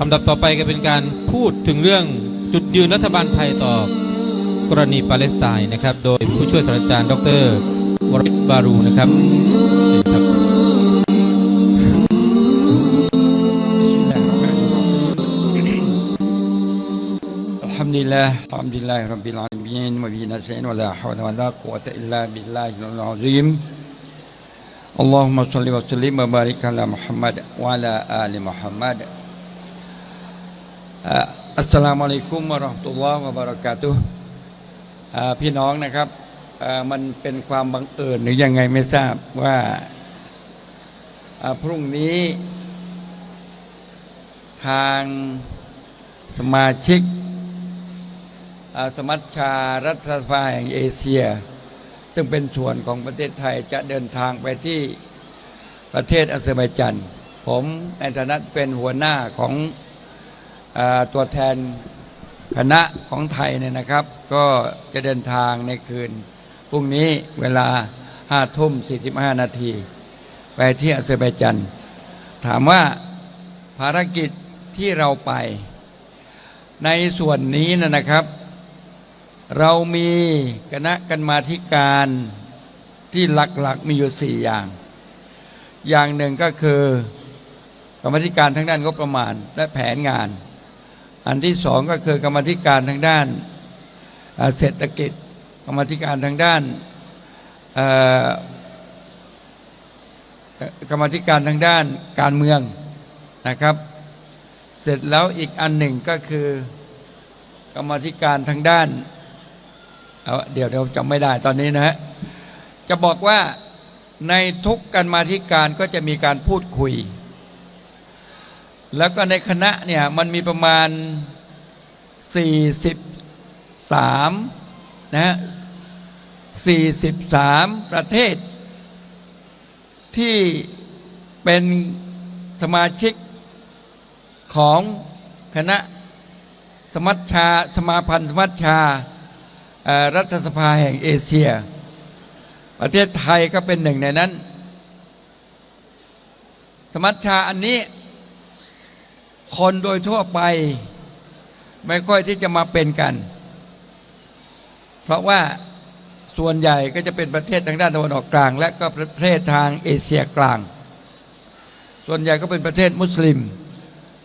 ลำดับต่อไปก็เป็นการพูดถึงเรื่องจุดยืนรัฐบาลไทยต่อกรณีปาเลสไตน์นะครับ โดยผู้ช่วยศาสตราจารย์ดรวริศบารูนะครับเชิญครับ الحمد لله الحمد لله رب العالمين وبه نستعين ولا حول ولا قوة إلا بالله العظيم اللهم صل وسلم وبارك على محمد وعلى آل محمد อัสสลามุอะลัยกุมวะเราะห์ตุลลอฮ์วะบะเราะกาตุฮ์พี่น้องนะครับมันเป็นความบังเอิญหรือยังไงไม่ทราบว่าพรุ่งนี้ ทางสมาชิก สมัชชารัฐสภาแห่งเอเชีย ซึ่งเป็นส่วนของประเทศไทยจะเดินทางไปที่ประเทศอาเซอร์ไบจันผมในฐานะเป็นหัวหน้าของ ตัวแทนคณะของไทยเนี่ยนะครับ ก็จะเดินทางในคืนพรุ่งนี้เวลา5ทุ่ม45นาทีไปที่อาเซอร์ไบจัน ถามว่าภารกิจที่เราไป ในส่วนนี้นะนะครับ เรามีคณะกรรมาธิการที่หลักๆมีอยู่สี่อย่าง อย่างหนึ่งก็คือกรรมธิการทางด้านงบประมาณและแผนงาน อันที่สองก็คือกรรมธิการทางด้านเศรษฐกิจ กรรมธิการทางด้านกรรมธิการทางด้านการเมืองนะครับ เสร็จแล้วอีกอันหนึ่งก็คือกรรมธิการทางด้านเอาเดี๋ยวเดี๋ยวจำไม่ได้ตอนนี้นะฮะจะบอกว่าในทุกกรรมาธิการก็จะมีการพูดคุย แล้วก็ในคณะเนี่ยมันมีประมาณ 43นะฮะ43 ประเทศ ที่เป็นสมาชิกของคณะสมัชชาสมาพันธ์สมัชชารัฐสภาแห่งเอเชีย ประเทศไทยก็เป็นหนึ่งในนั้น สมัชชาอันนี้ คนโดยทั่วไป ไม่ค่อยที่จะมาเป็นกัน เพราะว่าส่วนใหญ่ก็จะเป็นประเทศทางด้านตะวันออกกลาง และก็ประเทศทางเอเชียกลาง ส่วนใหญ่ก็เป็นประเทศมุสลิม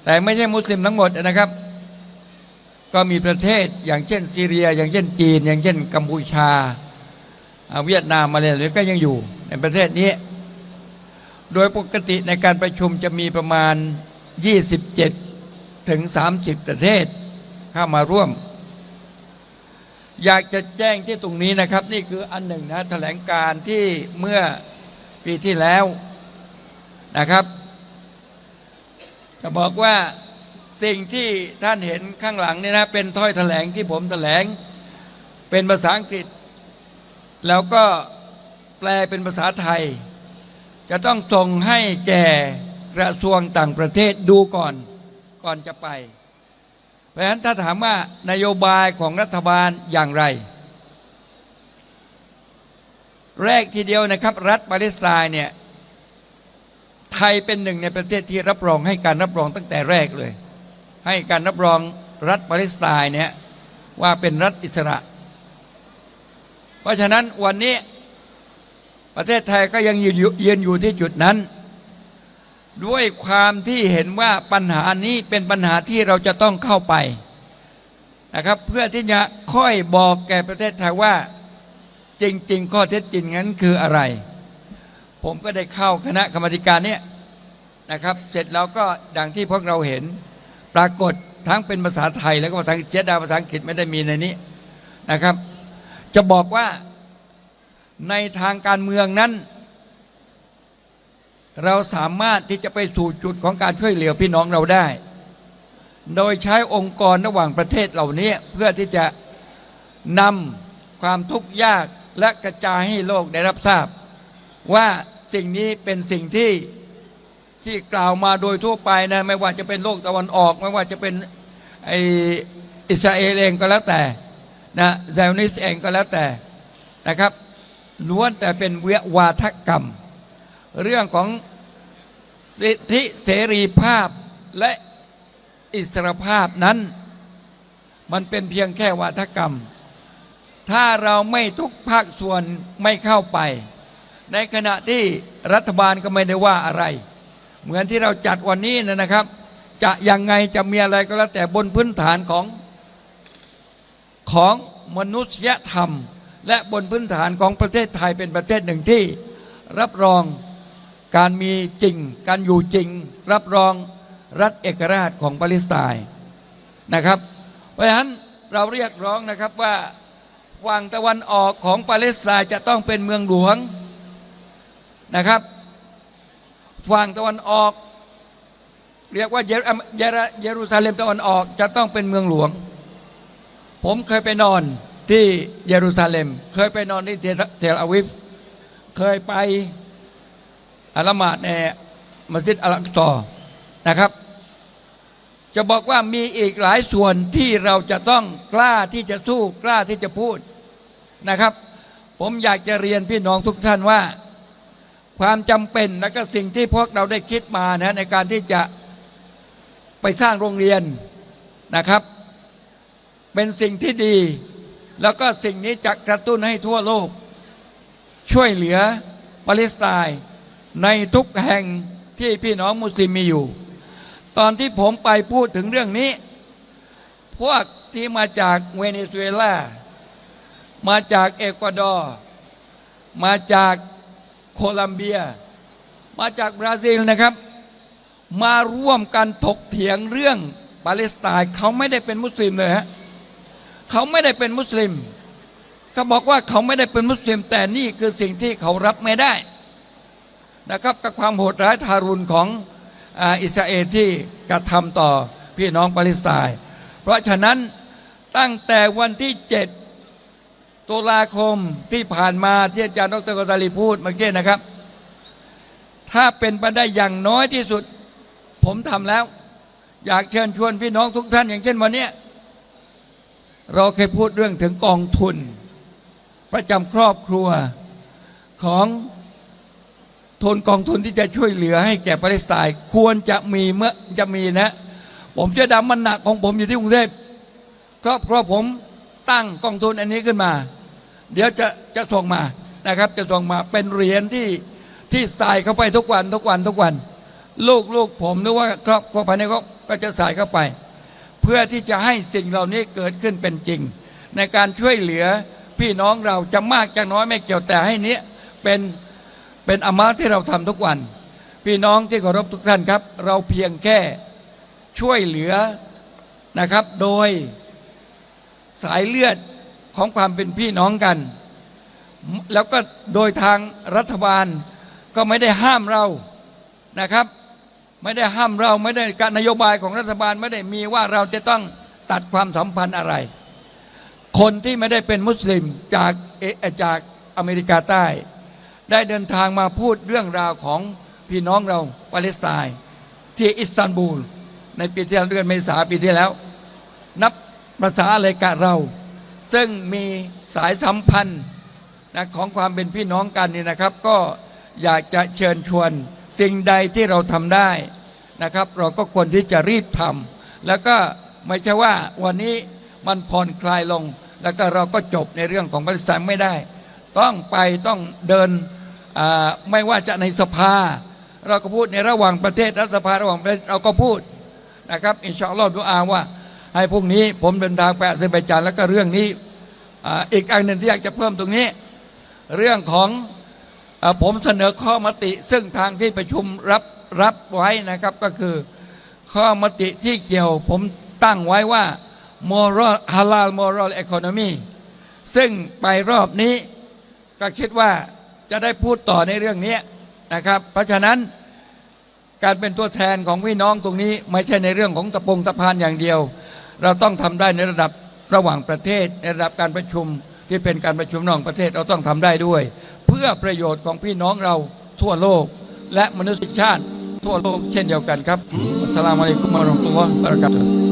แต่ไม่ใช่มุสลิมทั้งหมดนะครับ ก็มีประเทศอย่างเช่นซีเรีย อย่างเช่นจีน อย่างเช่นกัมพูชาเวียดนามมาเลเซียก็ยังอยู่ในประเทศนี้ โดยปกติในการประชุมจะมีประมาณ 27 ถึง 30 ประเทศเข้ามาร่วม อยากจะแจ้งที่ตรงนี้นะครับ นี่คืออันหนึ่งนะแถลงการที่เมื่อปีที่แล้วนะครับ จะบอกว่าสิ่งที่ท่านเห็นข้างหลังนี่นะเป็นถ้อยแถลงที่ผมแถลง เป็นภาษาอังกฤษ แล้วก็แปลเป็นภาษาไทย จะต้องส่งให้แก่กระทรวงต่างประเทศดูก่อน ก่อนจะไป เพราะฉะนั้นถ้าถามว่านโยบายของรัฐบาลอย่างไร แรกทีเดียวนะครับ รัฐปาเลสไตน์เนี่ยไทยเป็นหนึ่งในประเทศที่รับรองให้การรับรองตั้งแต่แรกเลย ให้การรับรองรัฐปาเลสไตน์เนี่ยว่าเป็นรัฐอิสระ เพราะฉะนั้นวันนี้ประเทศไทยก็ยังยืนอยู่ยืนอยู่ที่จุดนั้น ด้วยความที่เห็นว่าปัญหานี้เป็นปัญหาที่เราจะต้องเข้าไปนะครับ เพื่อที่จะค่อยบอกแก่ประเทศไทยว่าจริง ๆ ข้อเท็จจริงนั้นคืออะไร ผมก็ได้เข้าคณะกรรมการเนี่ยนะครับ เสร็จแล้วก็ดังที่พวกเราเห็น ปรากฏทั้งเป็นภาษาไทย แล้วก็ภาษาเจดาภาษาอังกฤษไม่ได้มีในนี้นะครับ จะบอกว่าในทางการเมืองนั้น เราสามารถที่จะไปสู่จุดของการช่วยเหลือพี่น้องเราได้ โดยใช้องค์กรระหว่างประเทศเหล่านี้เพื่อที่จะนำความทุกข์ยากและกระจายให้โลกได้รับทราบ ว่าสิ่งนี้เป็นสิ่งที่ที่กล่าวมาโดยทั่วไปนะไม่ว่าจะเป็นโลกตะวันออก ไม่ว่าจะเป็นไออิสราเอลเองก็แล้วแต่นะไซอนิสเองก็แล้วแต่นะครับล้วนแต่เป็นเววาทกรรม เรื่องของสิทธิเสรีภาพและอิสรภาพนั้น มันเป็นเพียงแค่วาทกรรม ถ้าเราไม่ทุกภาคส่วนไม่เข้าไป ในขณะที่รัฐบาลก็ไม่ได้ว่าอะไร เหมือนที่เราจัดวันนี้นะนะครับ จะยังไงจะมีอะไรก็แล้วแต่บนพื้นฐานของของมนุษยธรรม และบนพื้นฐานของประเทศไทยเป็นประเทศหนึ่งที่รับรอง การมีจริง การอยู่จริง รับรองรัฐเอกราชของปาเลสไตน์นะครับ เพราะฉะนั้นเราเรียกร้องนะครับว่าฝั่งตะวันออกของปาเลสไตน์จะต้องเป็นเมืองหลวงนะครับฝั่งตะวันออก เรียกว่าเยรูเยรูซาเล็มตะวันออกจะต้องเป็นเมืองหลวง ผมเคยไปนอนที่เยรูซาเล็ม เคยไปนอนที่เทลอาวิฟเคยไป อาละหมาดในมัสยิดอัลอักซอนะครับ จะบอกว่ามีอีกหลายส่วนที่เราจะต้องกล้าที่จะสู้กล้าที่จะพูดนะครับ ผมอยากจะเรียนพี่น้องทุกท่านว่า ความจำเป็นและก็สิ่งที่พวกเราได้คิดมานะในการที่จะไปสร้างโรงเรียนนะครับ เป็นสิ่งที่ดี แล้วก็สิ่งนี้จะกระตุ้นให้ทั่วโลก ช่วยเหลือปาเลสไตน์ ในทุกแห่งที่พี่น้องมุสลิมมีอยู่ ตอนที่ผมไปพูดถึงเรื่องนี้ พวกที่มาจากเวเนซุเอลา มาจากเอกวาดอร์ มาจากโคลัมเบีย มาจากบราซิลนะครับ มาร่วมกันถกเถียงเรื่องปาเลสไตน์เขาไม่ได้เป็นมุสลิมเลยฮะเขาไม่ได้เป็นมุสลิม เขาบอกว่าเขาไม่ได้เป็นมุสลิม แต่นี่คือสิ่งที่เขารับไม่ได้ นะครับกับความโหดร้ายทารุณของอิสราเอลที่กระทำต่อพี่น้องปาเลสไตน์เพราะฉะนั้นตั้งแต่วันที่ 7 ตุลาคมที่ผ่านมาที่อาจารย์ดรกตาลีพูดเมื่อกี้นะครับ ถ้าเป็นไปได้อย่างน้อยที่สุด ผมทำแล้ว อยากเชิญชวนพี่น้องทุกท่าน อย่างเช่นวันนี้เราเคยพูดเรื่องถึงกองทุน ประจำครอบครัวของ ทุนกองทุนที่จะช่วยเหลือให้แก่ปาเลสไตน์ควรจะมีเมื่อจะมีนะ ผมจะดำมันหนักของผมอยู่ที่กรุงเทพครอบครัวผมตั้งกองทุนอันนี้ขึ้นมา เดี๋ยวจะจะส่งมานะครับ จะส่งมาเป็นเหรียญที่ที่ใส่เข้าไปทุกวันทุกวันทุกวัน ลูกลูกผมนึกว่าครอบครัวภายในก็ก็จะใส่เข้าไป เพื่อที่จะให้สิ่งเหล่านี้เกิดขึ้นเป็นจริง ในการช่วยเหลือพี่น้องเราจะมากจะน้อยไม่เกี่ยวแต่ให้เนี้ยเป็น เป็นอามาที่เราทำทุกวัน พี่น้องที่เคารพทุกท่านครับ เราเพียงแค่ช่วยเหลือนะครับ โดยสายเลือดของความเป็นพี่น้องกัน แล้วก็โดยทางรัฐบาลก็ไม่ได้ห้ามเรานะครับ ไม่ได้ห้ามเราไม่ได้การนโยบายของรัฐบาลไม่ได้มีว่าเราจะต้องตัดความสัมพันธ์อะไร คนที่ไม่ได้เป็นมุสลิมจากเอจากอเมริกาใต้ ได้เดินทางมาพูดเรื่องราวของพี่น้องเราปาเลสไตน์ที่อิสตันบูล ในปีที่แล้วเดือนเมษาปีที่แล้ว นับภาษาอะไรกับเรา ซึ่งมีสายสัมพันธ์นะของความเป็นพี่น้องกันนี่นะครับ ก็อยากจะเชิญชวนสิ่งใดที่เราทำได้นะครับ เราก็ควรที่จะรีบทำแล้วก็ไม่ใช่ว่าวันนี้มันผ่อนคลายลง แล้วก็เราก็จบในเรื่องของปาเลสไตน์ไม่ได้ ต้องไปต้องเดินไม่ว่าจะในสภา เราก็พูดในระหว่างประเทศรัฐสภาระหว่างประเทศเราก็พูดนะครับอินชาอัลลอฮ์ดูอาว่า ให้พรุ่งนี้ผมเดินทางไปอาเซอร์ไบจานแล้วก็เรื่องนี้อีกอันหนึ่งที่อยากจะเพิ่มตรงนี้ เรื่องของอผมเสนอข้อมติ ซึ่งทางที่ประชุมรับรับไว้นะครับก็คือข้อมติที่เกี่ยวผมตั้งไว้ว่า moral halal moral economy ซึ่งไปรอบนี้ ก็คิดว่าจะได้พูดต่อในเรื่องนี้นะครับ เพราะฉะนั้นการเป็นตัวแทนของพี่น้องตรงนี้ ไม่ใช่ในเรื่องของตะปงตะพานอย่างเดียว เราต้องทำได้ในระดับระหว่างประเทศ ในระดับการประชุมที่เป็นการประชุมระหว่างประเทศเราต้องทำได้ด้วย เพื่อประโยชน์ของพี่น้องเราทั่วโลก และมนุษยชาติทั่วโลกเช่นเดียวกันครับอัสลามอะลัยกุมวะเราะห์มะตุลลอฮ์วะบะเระกาตุ